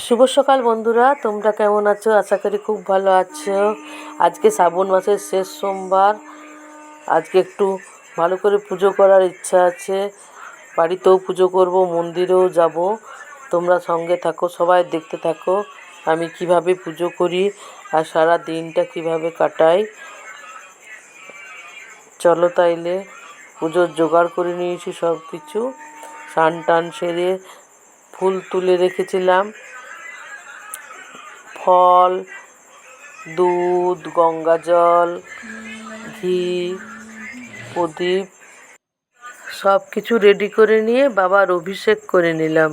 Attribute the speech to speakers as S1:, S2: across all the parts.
S1: শুভ সকাল বন্ধুরা, তোমরা কেমন আছো? আশা করি খুব ভালো আছো। আজকে শ্রাবণ মাসের শেষ সোমবার। আজকে একটু ভালো করে পুজো করার ইচ্ছা আছে। বাড়িতেও পুজো করব, মন্দিরেও যাব। তোমরা সঙ্গে থাকো, সবাই দেখতে থাকো আমি কীভাবে পুজো করি আর সারা দিনটা কীভাবে কাটাই। চলো তাইলে পুজোর জোগাড় করে নিয়েছি সব কিছু স্নান টান সেরে ফুল তুলে রেখেছিলাম। ফল, দুধ, গঙ্গা জল, ঘি, প্রদীপ সব কিছু রেডি করে নিয়ে বাবার অভিষেক করে নিলাম।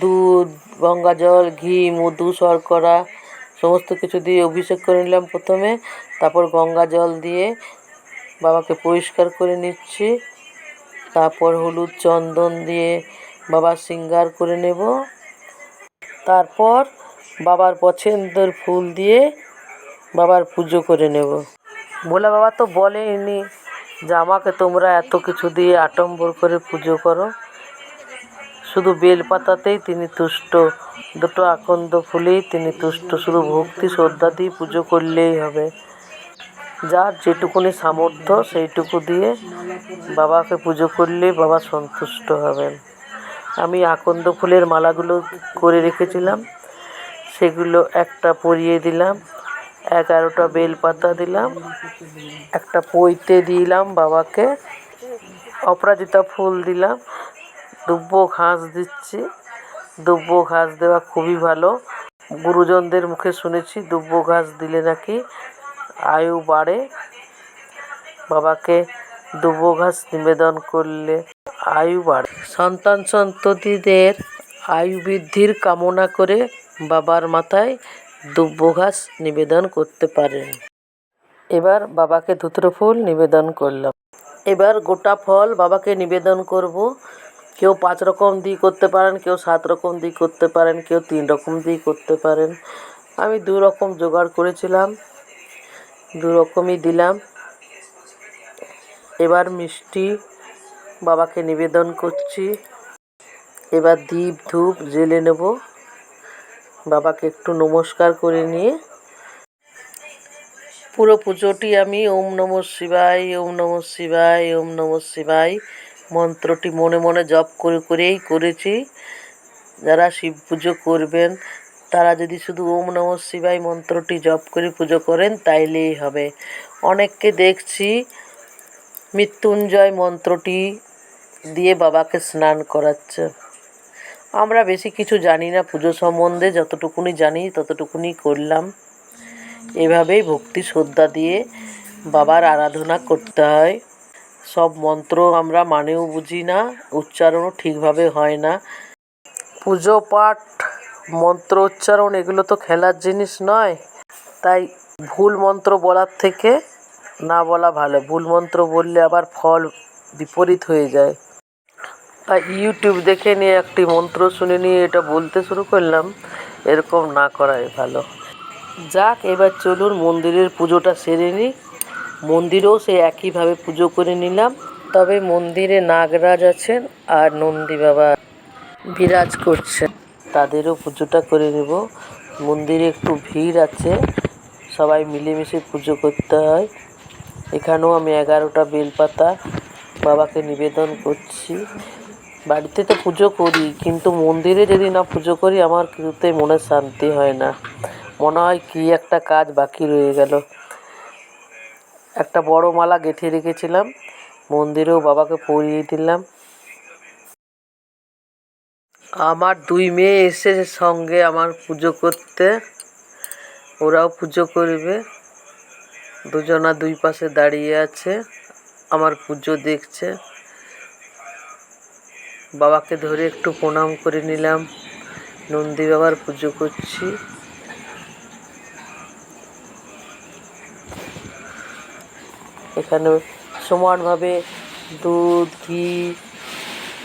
S1: দুধ, গঙ্গা জল, ঘি, মধু, শর্করা সমস্ত কিছু দিয়ে অভিষেক করে নিলাম প্রথমে। তারপর গঙ্গা জল দিয়ে বাবাকে পরিষ্কার করে নিচ্ছি। তারপর হলুদ চন্দন দিয়ে বাবার শৃঙ্গার করে নেব। তারপর বাবার পছন্দের ফুল দিয়ে বাবার পুজো করে নেব। ভোলা বাবা তো বলেনি যে আমাকে তোমরা এত কিছু দিয়ে আটম্বর করে পুজো করো। শুধু বেলপাতাতেই তিনি তুষ্ট, দুটো আকন্দ ফুলেই তিনি তুষ্ট, শুধু ভক্তি শ্রদ্ধা দিয়ে পুজো করলেই হবে। যার যেটুকুনি সামর্থ্য, সেইটুকু দিয়ে বাবাকে পুজো করলে বাবা সন্তুষ্ট হবেন। আমি আকন্দ ফুলের মালাগুলো করে রেখেছিলাম। সেগুলো একটা পরিয়ে দিলাম, এগারোটা বেলপাতা দিলাম, একটা পইতে দিলাম বাবাকে, অপরাজিতা ফুল দিলাম দুব্য ঘাস দিচ্ছি দুব্য ঘাস দেওয়া খুবই ভালো। গুরুজনদের মুখে শুনেছি দুব্য ঘাস দিলে নাকি আয়ু বাড়ে। বাবাকে দুব্য ঘাস নিবেদন করলে আয়ু বাড়ে। সন্তান সন্ততিদের আয়ু বৃদ্ধির কামনা করে বাবার মাথায় দুব্য ঘাস নিবেদন করতে পারেন। এবার বাবাকে ধুতরো ফুল নিবেদন করলাম। এবার গোটা ফল বাবাকে নিবেদন করব। কেউ পাঁচ রকম দিয়ে করতে পারেন, কেউ সাত রকম দিয়ে করতে পারেন, কেউ তিন রকম দিয়ে করতে পারেন। আমি দু রকম জোগাড় করেছিলাম, দু রকমই দিলাম। এবার মিষ্টি বাবাকে নিবেদন করছি। এবার দীপ ধূপ জেলে নেব। বাবাকে একটু নমস্কার করে নিয়ে। পুরো পুজোটি আমি ওম নম শিবায়, ওম নম শিবায়, ওম নম শিবায় মন্ত্রটি মনে মনে জপ করে করেই করেছি। যারা শিব পুজো করবেন, তারা যদি শুধু ওম নম শিবায় মন্ত্রটি জপ করে পুজো করেন, তাইলেই হবে। অনেককে দেখছি মৃত্যুঞ্জয় মন্ত্রটি দিয়ে বাবাকে স্নান করাচ্ছে। আমরা বেশি কিছু জানি না পুজো সম্বন্ধে, যতটুকুনি জানি ততটুকুনি করলাম। এভাবেই ভক্তি শ্রদ্ধা দিয়ে বাবার আরাধনা করতে হয়। সব মন্ত্র আমরা মানেও বুঝি না, উচ্চারণও ঠিকভাবে হয় না। পুজো, পাঠ, মন্ত্র, উচ্চারণ এগুলো তো খেলার জিনিস নয়। তাই ভুল মন্ত্র বলার থেকে না বলা ভালো। ভুল মন্ত্র বললে আবার ফল বিপরীত হয়ে যায়। তাই ইউটিউব দেখে নিয়ে একটি মন্ত্র শুনে নিয়ে এটা বলতে শুরু করলাম, এরকম না করাই ভালো। যাক, এবার চলুন মন্দিরের পুজোটা সেরে নিই। মন্দিরেও সে একইভাবে পুজো করে নিলাম, তবে মন্দিরে নাগরাজ আছেন আর নন্দী বাবা বিরাজ করছেন। তাদেরও পুজোটা করে নেব। মন্দিরে একটু ভিড় আছে, সবাই মিলেমিশে পুজো করতে হয়। এখানেও আমি এগারোটা বেলপাতা বাবাকে নিবেদন করছি। বাড়িতে তো পুজো করি, কিন্তু মন্দিরে যদি না পুজো করি, আমার কিছুতেই মনে শান্তি হয় না। মনে হয় কী একটা কাজ বাকি রয়ে গেল। একটা বড় মালা গেঁথে রেখেছিলাম, মন্দিরেও বাবাকে পরিয়ে দিলাম। আমার দুই মেয়ে এসে সঙ্গে আমার পুজো করতে, ওরাও পুজো করবে। দুজনা দুই পাশে দাঁড়িয়ে আছে, আমার পুজো দেখছে। বাবাকে ধরে একটু প্রণাম করে নিলাম। নন্দী বাবার পুজো করছি। এখানে সমানভাবে দুধ, ঘি,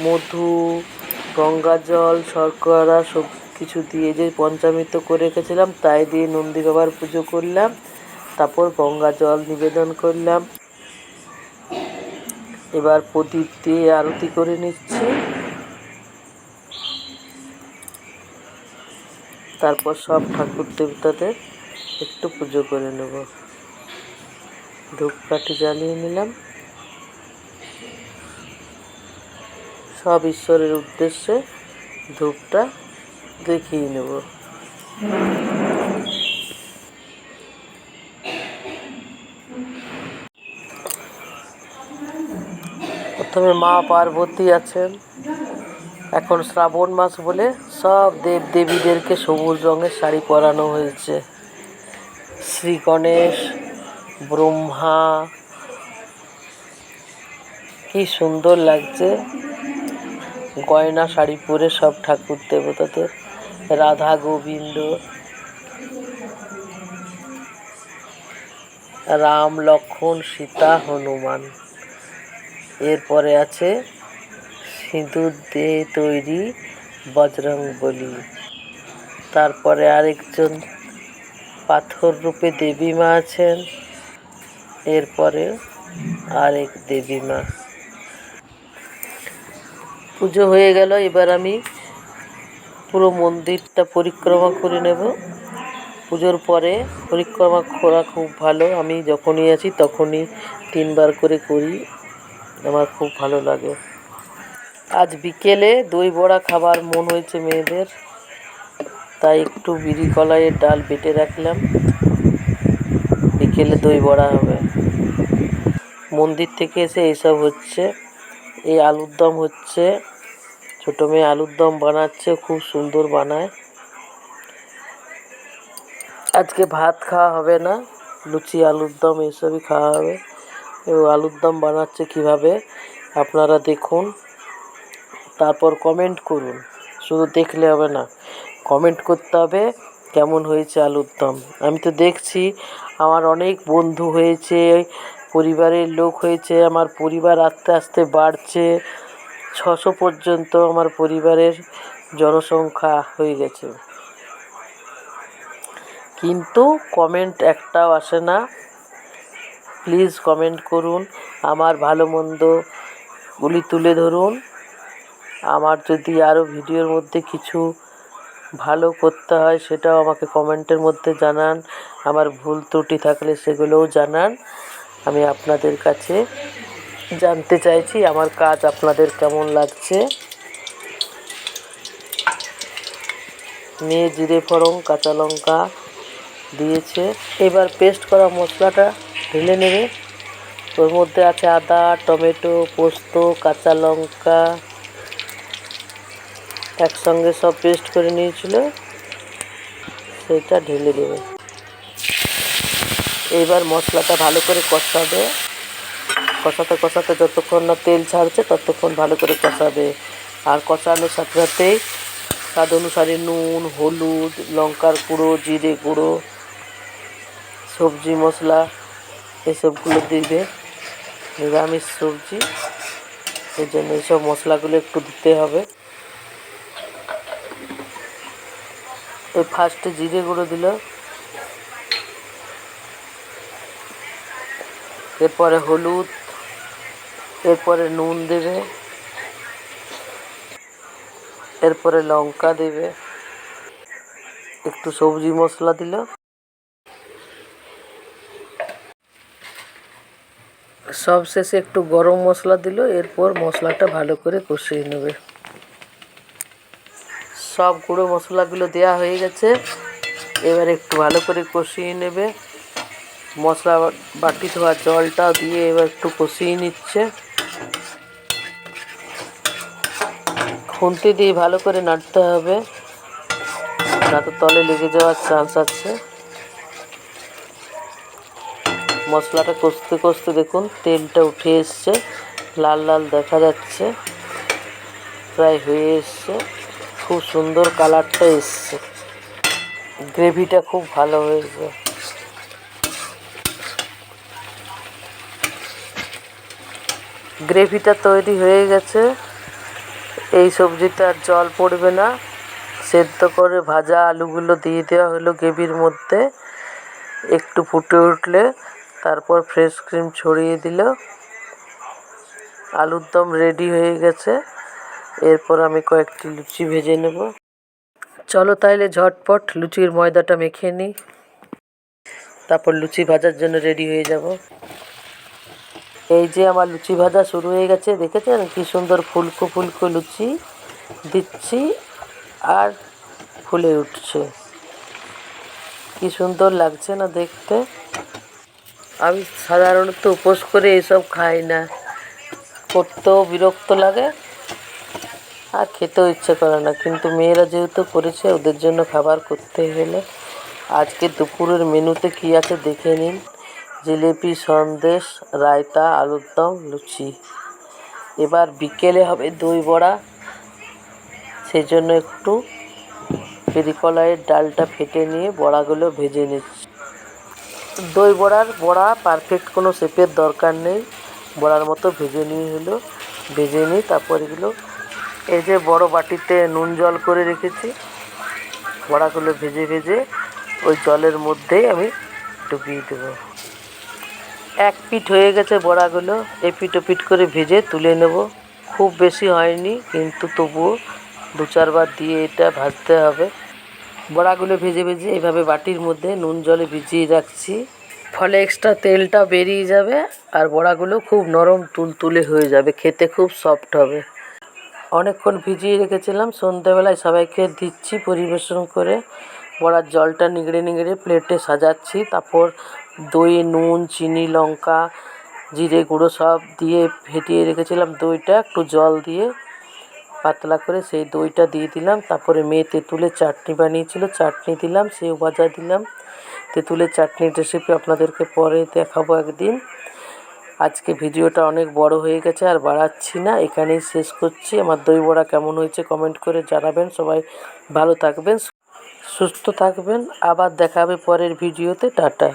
S1: মধু, গঙ্গা জল, শর্করা সব কিছু দিয়ে যে পঞ্চামৃত করে রেখেছিলাম, তাই দিয়ে নন্দী বাবার পুজো করলাম। তারপর গঙ্গা জল নিবেদন করলাম। এবার প্রদীপ দিয়ে আরতি করে নিচ্ছি। তারপর সব ঠাকুর দেবতাদের একটু পুজো করে নেব। ধূপকাঠি জ্বালিয়ে নিলাম। সব ঈশ্বরের উদ্দেশ্যে ধূপটা দেখিয়ে নেব। প্রথমে মা পার্বতী আছেন। এখন শ্রাবণ মাস বলে সব দেব দেবীদেরকে সবুজ রঙের শাড়ি পরানো হয়েছে। শ্রী গণেশ ব্রহ্মা, কি সুন্দর লাগছে। গয়না শাড়ি পরে সব ঠাকুর দেবতাদের। রাধা গোবিন্দ, রাম, লক্ষ্মণ, সীতা, হনুমান। এরপরে আছে সিঁদুর দিয়ে তৈরি বজরং বলি। তারপরে আরেকজন পাথর রূপে দেবী মা আছেন। এরপরে আরেক দেবী মা। পুজো হয়ে গেল, এবার আমি পুরো মন্দিরটা পরিক্রমা করে নেব। পুজোর পরে পরিক্রমা করা খুব ভালো। আমি যখনই আছি তখনই তিনবার করে করি। আমার খুব ভালো লাগে। আজ বিকেলে দই বড়া খাবার, মন হয়েছে মেয়েদের। তাই একটু বিড়ি কলাইয়ের ডাল বেটে রাখলাম। বিকেলে দই বড়া হবে। মন্দির থেকে এসে এইসব হচ্ছে। এই আলুর দম হচ্ছে। ছোটো মেয়ে আলুর দম বানাচ্ছে, খুব সুন্দর বানায়। আজকে ভাত খাওয়া হবে না। লুচি, আলুর দম এসবই খাওয়া হবে। ও আলুর দম বানাচ্ছে কীভাবে? আপনারা দেখুন। তারপর কমেন্ট করুন। শুধু দেখলে হবে না কমেন্ট করতে হবে কেমন হয়েছে আলুর দম। আমি তো দেখছি আমার অনেক বন্ধু হয়েছে, পরিবারের লোক হয়েছে, আমার পরিবার আস্তে আস্তে বাড়ছে। ছশো পর্যন্ত আমার পরিবারের জনসংখ্যা হয়ে গেছে। কিন্তু কমেন্ট একটাও আসে না। প্লিজ কমেন্ট করুন, আমার ভালো মন্দগুলি তুলে ধরুন। আমার যদি আরও ভিডিওর মধ্যে কিছু ভালো করতে হয়, সেটাও আমাকে কমেন্টের মধ্যে জানান। আমার ভুল ত্রুটি থাকলে সেগুলোও জানান। আমি আপনাদের কাছে জানতে চাইছি, আমার কাজ আপনাদের কেমন লাগছে? মেয়ে জিরে ফোড়ন, কাঁচা লঙ্কা দিয়েছে। এবার পেস্ট করা মশলাটা ঢেলে নেবে। ওর মধ্যে আছে আদা, টমেটো, পোস্ত, কাঁচা লঙ্কা একসঙ্গে সব পেস্ট করে নিয়েছিল সেটা ঢেলে দেবে। এইবার মশলাটা ভালো করে কষাবে। কষাতে কষাতে যতক্ষণ না তেল ছাড়ছে, ততক্ষণ ভালো করে কষাবে। আর কষানোর সাথে সাথেই স্বাদ অনুসারে নুন, হলুদ, লঙ্কার গুঁড়ো, জিরে গুঁড়ো, সবজি মশলা এসবগুলো দিবে। নিরামিষ সবজি এই জন্য এইসব মশলাগুলো একটু দিতে হবে। ওই ফার্স্টে জিরে গুঁড়ো দিল। এরপরে হলুদ, এরপরে নুন দেবে। এরপরে লঙ্কা দেবে। একটু সবজি মশলা দিল। সবশেষে একটু গরম মশলা দিল, এরপর মশলাটা ভালো করে কষিয়ে নেবে। সব গুঁড়ো মশলাগুলো দেওয়া হয়ে গেছে। এবার একটু ভালো করে কষিয়ে নেবে। মশলা বাটি ধোয়া জলটা দিয়ে এবার একটু কষিয়ে নিচ্ছে। খুন্তি দিয়ে ভালো করে নাড়তে হবে। না তো তলে লেগে যাওয়ার চান্স আছে। মশলাটা কষতে কষতে দেখুন, তেলটা উঠে এসছে। লাল লাল দেখা যাচ্ছে। প্রায় হয়ে এসছে। খুব সুন্দর কালারটা এসছে। গ্রেভিটা খুব ভালো হয়েছে। গ্রেভিটা তৈরি হয়ে গেছে। এই সবজিটা আর জল পড়বে না। সেদ্ধ করে ভাজা আলুগুলো দিয়ে দেওয়া হলো গ্রেভির মধ্যে। একটু ফুটে উঠলে তারপর ফ্রেশ ক্রিম ছড়িয়ে দিল। আলুর দম রেডি হয়ে গেছে। এরপর আমি কয়েকটি লুচি ভেজে নেব। চলো তাহলে ঝটপট লুচির ময়দাটা মেখে নিই তারপর লুচি ভাজার জন্য রেডি হয়ে যাব। এই যে আমার লুচি ভাজা শুরু হয়ে গেছে, দেখেছেন? কি সুন্দর ফুলকো ফুলকো লুচি দিচ্ছি আর ফুলে উঠছে। কি সুন্দর লাগছে না দেখতে? আমি সাধারণত উপোস করে এসব খাই না। করতেও বিরক্ত লাগে। আর খেতেও ইচ্ছে করে না। কিন্তু মেয়েরা যেহেতু করেছে, ওদের জন্য খাবার করতে গেলে আজকে দুপুরের মেনুতে কি আছে দেখে নিন। জিলিপি, সন্দেশ, রায়তা, আলুর দম, লুচি। এবার বিকেলে হবে দই বড়া। সেই জন্য একটু পেরিকলাইয়ের ডালটা ফেটে নিয়ে বড়াগুলো ভেজে নিচ্ছি। দই বড়ার বড়া পারফেক্ট কোনো শেপের দরকার নেই। বড়ার মতো ভেজে নিয়ে হলো। ভেজে নিই তারপর এগুলো এই যে বড় বাটিতে নুন জল করে রেখেছি। বড়াগুলো ভেজে ভেজে ওই জলের মধ্যেই আমি ডুবিয়ে দেবো। এক পিঠ হয়ে গেছে বড়াগুলো। এপিট ওপিট করে ভেজে তুলে নেব। খুব বেশি হয়নি, কিন্তু তবুও দু চারবার দিয়ে এটা ভাজতে হবে। বড়াগুলো ভেজে ভেজে এইভাবে বাটির মধ্যে নুন জলে ভিজিয়ে রাখছি। ফলে এক্সট্রা তেলটা বেরিয়ে যাবে আর বড়াগুলো খুব নরম তুলতুলে হয়ে যাবে। খেতে খুব সফট হবে। অনেকক্ষণ ভিজিয়ে রেখেছিলাম। সন্ধ্যাবেলায় সবাইকে দিচ্ছি পরিবেশন করে। বড়ার জলটা নিগড়ে নিগড়ে প্লেটে সাজাচ্ছি। তারপর দই, নুন, চিনি, লঙ্কা, জিরে গুঁড়ো সব দিয়ে ফেটিয়ে রেখেছিলাম দইটা। একটু জল দিয়ে পাতলা করে সেই দইটা দিয়ে দিলাম। তারপরে মেয়ে তেঁতুলের চাটনি বানিয়েছিল। চাটনি দিলাম, সেও ভাজা দিলাম। তেঁতুলের চাটনির রেসিপি আপনাদেরকে পরে দেখাবো একদিন। আজকে ভিডিওটা অনেক বড় হয়ে গেছে আর বাড়াচ্ছি না, এখানেই শেষ করছি। আমার দই বড়া কেমন হয়েছে কমেন্ট করে জানাবেন, সবাই ভালো থাকবেন, সুস্থ থাকবেন। আবার দেখা হবে পরের ভিডিওতে, টাটা।